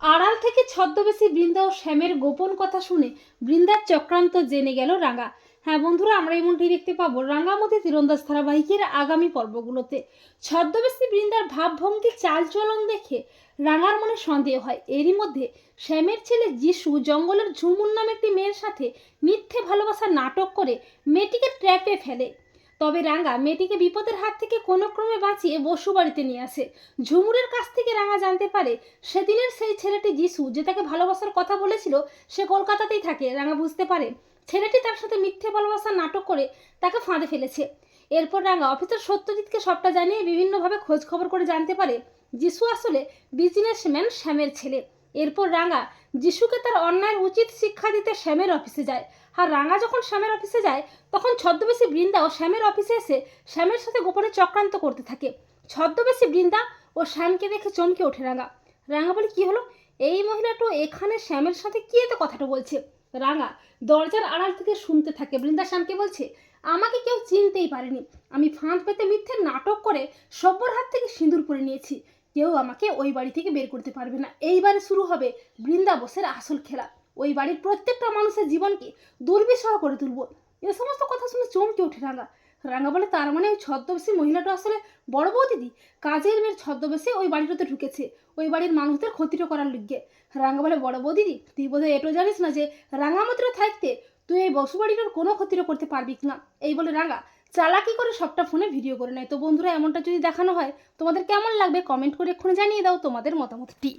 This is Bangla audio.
আড়াল থেকে ছদ্মবেশী বৃন্দা ও শ্যামের গোপন কথা শুনে বৃন্দার চক্রান্ত জেনে গেল রাঙা। হ্যাঁ বন্ধুরা, আমরা এমনটি দেখতে পাবো রাঙামতি তীরন্দাজ ধারাবাহিকের আগামী পর্বগুলোতে। ছদ্মবেশী বৃন্দার ভাবভঙ্গি চালচলন দেখে রাঙার মনে সন্দেহ হয়। এরই মধ্যে শ্যামের ছেলে যিশু জঙ্গলের ঝুমুর নামে একটি মেয়ের সাথে মিথ্যে ভালোবাসা নাটক করে মেয়েটিকে ট্র্যাপে ফেলে। তবে রাঙা মেয়েটিকে বিপদের হাত থেকে কোনো ক্রমে বাঁচিয়ে বসু বাড়িতে নিয়ে আসে। ঝুমুরের কাছ থেকে রাঙা জানতে পারে, সেদিনের সেই ছেলেটি যিশু যে তাকে ভালোবাসার কথা বলেছিল, সে কলকাতাতেই থাকে। রাঙা বুঝতে পারে, ছেলেটি তার সাথে মিথ্যে ভালোবাসার নাটক করে তাকে ফাঁদে ফেলেছে। এরপর রাঙা অফিসার সত্যজিৎকে সবটা জানিয়ে বিভিন্নভাবে খোঁজ খবর করে জানতে পারে, যিশু আসলে বিজনেসম্যান শ্যামের ছেলে। এরপর রাঙা যিশুকে তার অন্যায়ের উচিত শিক্ষা দিতে শ্যামের অফিসে যায়। আর রাঙা যখন শ্যামের অফিসে যায়, তখন ছদ্মবেশী বৃন্দাও শ্যামের অফিসে এসে শ্যামের সাথে গোপনে চক্রান্ত করতে থাকে। ছদ্মবেশী বৃন্দা ও শ্যামকে দেখে চমকে ওঠে রাঙা। রাঙা বলে, কি হলো? এই মহিলাটা এখানে শ্যামের সাথে কি এত কথাটা বলছে? রাঙা দরজার আড়াল থেকে শুনতে থাকে। বৃন্দা শ্যামকে বলছে, আমাকে কেউ চিনতেই পারেনি। আমি ফাঁদ পেতে মিথ্যে নাটক করে সব্যর হাত থেকে সিঁদুর পরে নিয়েছি। কেউ আমাকে ওই বাড়ি থেকে বের করতে পারবে না। এইবারে শুরু হবে বৃন্দাবসের আসল খেলা। ওই বাড়ির প্রত্যেকটা মানুষের জীবনকে দুর্বিষহ করে তুলব। এ সমস্ত কথা শুনে চমকে ওঠে রাঙা। রাঙা বলে, তার মানে ওই ছদ্মবেশী মহিলাটা আসলে বড় বউ দিদি কাজের মেয়ের ছদ্মবেশে ওই বাড়িটাতে ঢুকেছে। ওই বাড়ির মানুষদের ক্ষতিটা করার লিগে রাঙা বলে, বড় বউ দিদি তুই বোধহয় এটাও জানিস না যে রাঙামতিরা থাকতে তুই এই বসু বাড়িটার কোনো ক্ষতিটা করতে পারবি না? এই বলে রাঙা চালাকি করে সবটা ফোনে ভিডিও করে নেয়। তো বন্ধুরা, এমনটা যদি দেখানো হয়, তোমাদের কেমন লাগবে? কমেন্ট করে এক্ষুনি জানিয়ে দাও তোমাদের মতামতটি।